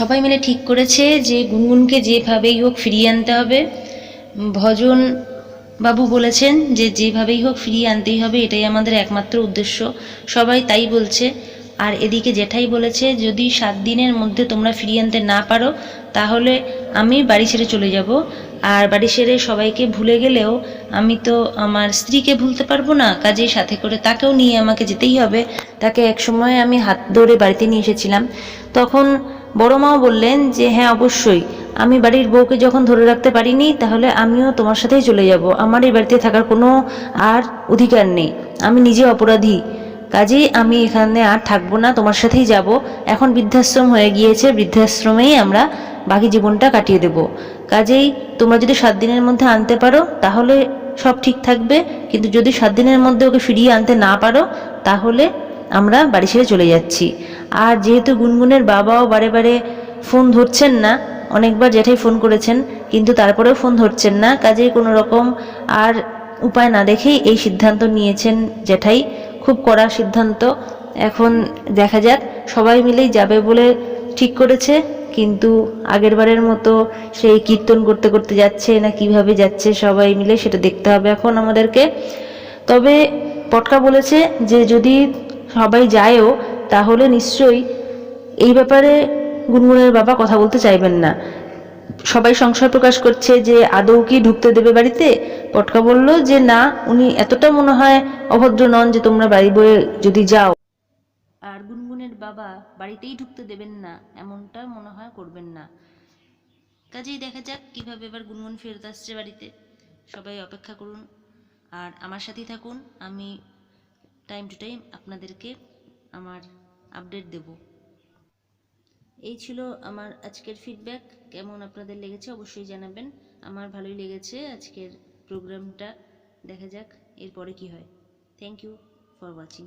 সবাই মিলে ঠিক করেছে যে গুনগুনকে যেভাবেই হোক ফিরিয়ে আনতে হবে। ভজন বাবু বলেছেন যে যেভাবেই হোক ফিরিয়ে আনতেই হবে, এটাই আমাদের একমাত্র উদ্দেশ্য। সবাই তাই বলছে। আর এদিকে জেঠাই বলেছে, যদি সাত দিনের মধ্যে তোমরা ফিরিয়ে আনতে না পারো, তাহলে আমি বাড়ি ছেড়ে চলে যাব। আর বাড়ি ছেড়ে সবাইকে ভুলে গেলেও আমি তো আমার স্ত্রীকে ভুলতে পারব না, কাজেই সাথে করে তাকেও নিয়ে আমাকে যেতেই হবে। তাকে এক সময় আমি হাত ধরে বাড়িতে নিয়ে এসেছিলাম। তখন বড় মাও বললেন যে হ্যাঁ অবশ্যই। আমি বাড়ির বউকে যখন ধরে রাখতে পারিনি, তাহলে আমিও তোমার সাথেই চলে যাব। আমার এই বাড়িতে থাকার কোনো আর অধিকার নেই। আমি নিজে অপরাধী। কাজেই আমি এখানে আর থাকব না, তোমার সাথেই যাব। এখন বৃদ্ধাশ্রম হয়ে গিয়েছে, বৃদ্ধাশ্রমেই আমরা বাকি জীবনটা কাটিয়ে দেব। কাজেই তোমরা যদি সাত দিনের মধ্যে আনতে পারো, তাহলে সব ঠিক থাকবে। কিন্তু যদি সাত দিনের মধ্যে ওকে ফিরিয়ে আনতে না পারো, তাহলে আমরা বাড়ি ছেড়ে চলে যাচ্ছি। আর যেহেতু গুনগুনের বাবাও বারে বারে ফোন ধরছেন না, অনেকবার জ্যাঠাই ফোন করেছেন, কিন্তু তারপরেও ফোন ধরছেন না, কাজেই কোনো রকম আর উপায় না দেখেই এই সিদ্ধান্ত নিয়েছেন জ্যাঠাই খুব কড়া সিদ্ধান্ত। এখন দেখা যাক, সবাই মিলেই যাবে বলে ঠিক করেছে, কিন্তু আগেরবারের মতো সেই কীর্তন করতে করতে যাচ্ছে না, কীভাবে যাচ্ছে সবাই মিলে সেটা দেখতে হবে এখন আমাদেরকে। তবে পটকা বলেছে যে যদি সবাই যায়ও, তাহলে নিশ্চয়ই এই ব্যাপারে গুনগুনের বাবা কথা বলতে চাইবেন না। সবাই সংশয় প্রকাশ করছে যে আদৌ কি ঢুকতে দেবে বাড়িতে। পটকা বলল যে না, উনি এতটা মনে হয় অভদ্র নন যে তোমরা বাড়ি বয়ে যদি যাও। আর গুনগুনের বাবা বাড়িতেই ঢুকতে দেবেন না, এমনটা মনে হয় করবেন না। কাজেই দেখা যাক কীভাবে এবার গুনগুন ফেরত আসছে বাড়িতে। সবাই অপেক্ষা করুন। আর আমার সাথেই থাকুন, আমি টাইম টু টাইম আপনাদেরকে আমার আপডেট দেব। এই ছিল আমার আজকের ফিডব্যাক কেমন আপনাদের লেগেছে অবশ্যই জানাবেন। আমার ভালোই লেগেছে আজকের প্রোগ্রামটা দেখা যাক, এরপরে কি হয়। Thank you for watching